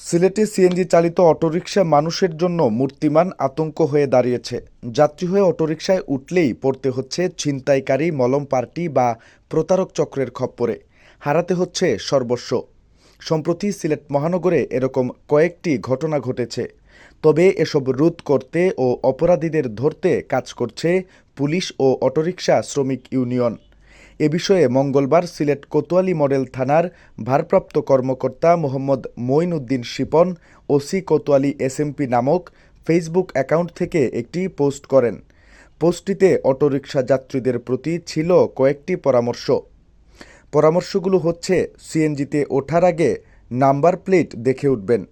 সিলেটে সিএনজি চালিত অটোরিকশা মানুষের জন্য মূর্তিমান আতঙ্ক হয়ে দাঁড়িয়েছে। যাত্রী হয়ে অটোরিকশায় উঠলেই পড়তে হচ্ছে ছিনতাইকারী মলম পার্টি বা প্রতারক চক্রের খপ্পরে। হারাতে হচ্ছে সর্বস্ব। সম্প্রতি সিলেট মহানগরে এরকম কয়েকটি ঘটনা ঘটেছে। তবে এসব রোধ করতে ও অপরাধীদের ধরতে কাজ করছে পুলিশ ও অটোরিকশা শ্রমিক ইউনিয়ন। এ বিষয়ে মঙ্গলবার সিলেট কোতোয়ালি মডেল থানার ভারপ্রাপ্ত কর্মকর্তা মোহাম্মদ মঈন উদ্দিন শিপন, ওসি কোতোয়ালি এসএমপি নামক ফেসবুক অ্যাকাউন্ট থেকে একটি পোস্ট করেন। পোস্টটিতে অটোরিকশা যাত্রীদের প্রতি ছিল কয়েকটি পরামর্শ। পরামর্শগুলো হচ্ছে, সিএনজিতে ওঠার আগে নাম্বার প্লেট দেখে উঠবেন।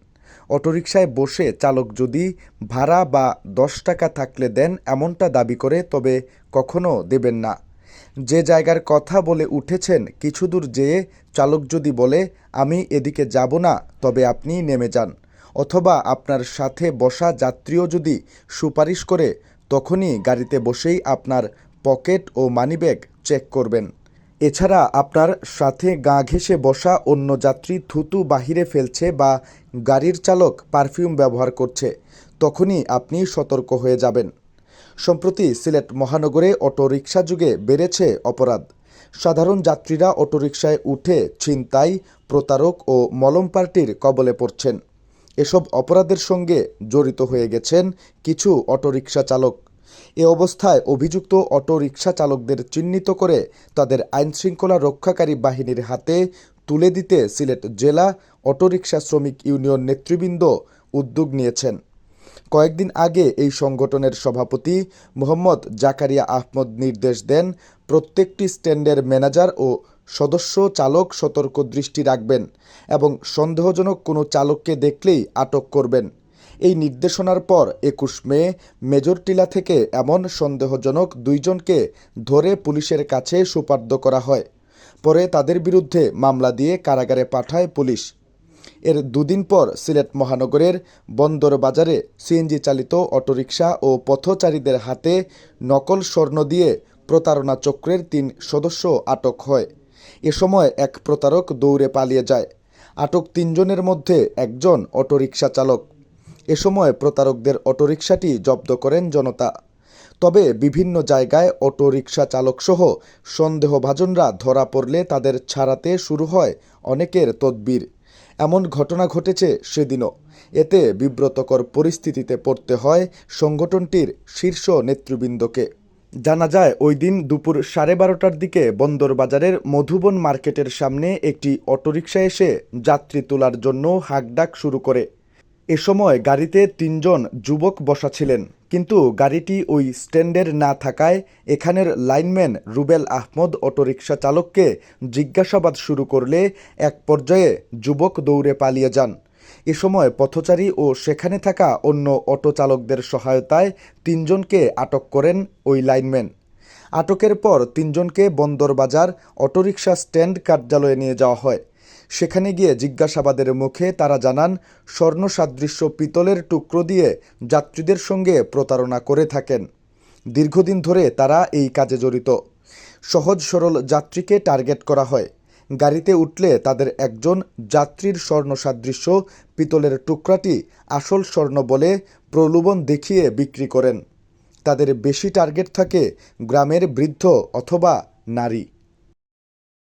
অটোরিকশায় বসে চালক যদি ভাড়া বা দশ টাকা থাকলে দেন এমনটা দাবি করে, তবে কখনো দেবেন না। যে জায়গার কথা বলে উঠেছেন, কিছু দূর যেয়ে চালক যদি বলে, আমি এদিকে যাব না, তবে আপনি নেমে যান। অথবা আপনার সাথে বসা যাত্রীও যদি সুপারিশ করে, তখনই গাড়িতে বসেই আপনার পকেট ও মানিব্যাগ চেক করবেন। এছাড়া আপনার সাথে গা ঘেঁষে বসা অন্য যাত্রী থুতু বাহিরে ফেলছে বা গাড়ির চালক পারফিউম ব্যবহার করছে, তখনই আপনি সতর্ক হয়ে যাবেন। সম্প্রতি সিলেট মহানগরে অটোরিকশা যুগে বেড়েছে অপরাধ। সাধারণ যাত্রীরা অটোরিকশায় উঠে ছিনতাই, প্রতারক ও মলম পার্টির কবলে পড়ছেন। এসব অপরাধের সঙ্গে জড়িত হয়ে গেছেন কিছু অটোরিকশা চালক। এ অবস্থায় অভিযুক্ত অটোরিকশা চালকদের চিহ্নিত করে তাদের আইনশৃঙ্খলা রক্ষাকারী বাহিনীর হাতে তুলে দিতে সিলেট জেলা অটোরিকশা শ্রমিক ইউনিয়ন নেতৃবৃন্দ উদ্যোগ নিয়েছেন। কয়েকদিন আগে এই সংগঠনের সভাপতি মোহাম্মদ জাকারিয়া আহমদ নির্দেশ দেন প্রত্যেকটি স্ট্যান্ডের ম্যানেজার ও সদস্য চালক সতর্ক দৃষ্টি রাখবেন এবং সন্দেহজনক কোনো চালককে দেখলেই আটক করবেন। এই নির্দেশনার পর একুশ মে মেজরটিলা থেকে এমন সন্দেহজনক দুইজনকে ধরে পুলিশের কাছে সুপার্দ করা হয়। পরে তাদের বিরুদ্ধে মামলা দিয়ে কারাগারে পাঠায় পুলিশ। এর দুদিন পর সিলেট মহানগরের বন্দর বাজারে সিএনজি চালিত অটোরিকশা ও পথচারীদের হাতে নকল স্বর্ণ দিয়ে প্রতারণা চক্রের তিন সদস্য আটক হয়। এ সময় এক প্রতারক দৌড়ে পালিয়ে যায়। আটক তিনজনের মধ্যে একজন অটোরিকশা চালক। এ সময় প্রতারকদের অটোরিকশাটি জব্দ করেন জনতা। তবে বিভিন্ন জায়গায় অটোরিকশা চালকসহ সন্দেহভাজনরা ধরা পড়লে তাদের ছাড়াতে শুরু হয় অনেকের তদবির। এমন ঘটনা ঘটেছে সেদিনও। এতে বিব্রতকর পরিস্থিতিতে পড়তে হয় সংগঠনটির শীর্ষ নেতৃবৃন্দকে। জানা যায়, ওই দিন দুপুর সাড়ে বারোটার দিকে বন্দরবাজারের মধুবন মার্কেটের সামনে একটি অটোরিকশা এসে যাত্রী তোলার জন্য হাঁকডাক শুরু করে। এ সময় গাড়িতে তিনজন যুবক বসা ছিলেন। কিন্তু গাড়িটি ওই স্ট্যান্ডের না থাকায় এখানের লাইনম্যান রুবেল আহমদ অটোরিকশা চালককে জিজ্ঞাসাবাদ শুরু করলে এক পর্যায়ে যুবক দৌড়ে পালিয়ে যান। এ সময় পথচারী ও সেখানে থাকা অন্য অটো চালকদের সহায়তায় তিনজনকে আটক করেন ওই লাইনম্যান। আটকের পর তিনজনকে বন্দরবাজার অটোরিকশা স্ট্যান্ড কার্যালয়ে নিয়ে যাওয়া হয়। সেখানে গিয়ে জিজ্ঞাসাবাদের মুখে তারা জানান স্বর্ণ সাদৃশ্য পিতলের টুকরো দিয়ে যাত্রীদের সঙ্গে প্রতারণা করে থাকেন। দীর্ঘদিন ধরে তারা এই কাজে জড়িত। সহজ সরল যাত্রীকে টার্গেট করা হয়। গাড়িতে উঠলে তাদের একজন যাত্রীর স্বর্ণ সাদৃশ্য পিতলের টুকরাটি আসল স্বর্ণ বলে প্রলোভন দেখিয়ে বিক্রি করেন। তাদের বেশি টার্গেট থাকে গ্রামের বৃদ্ধ অথবা নারী।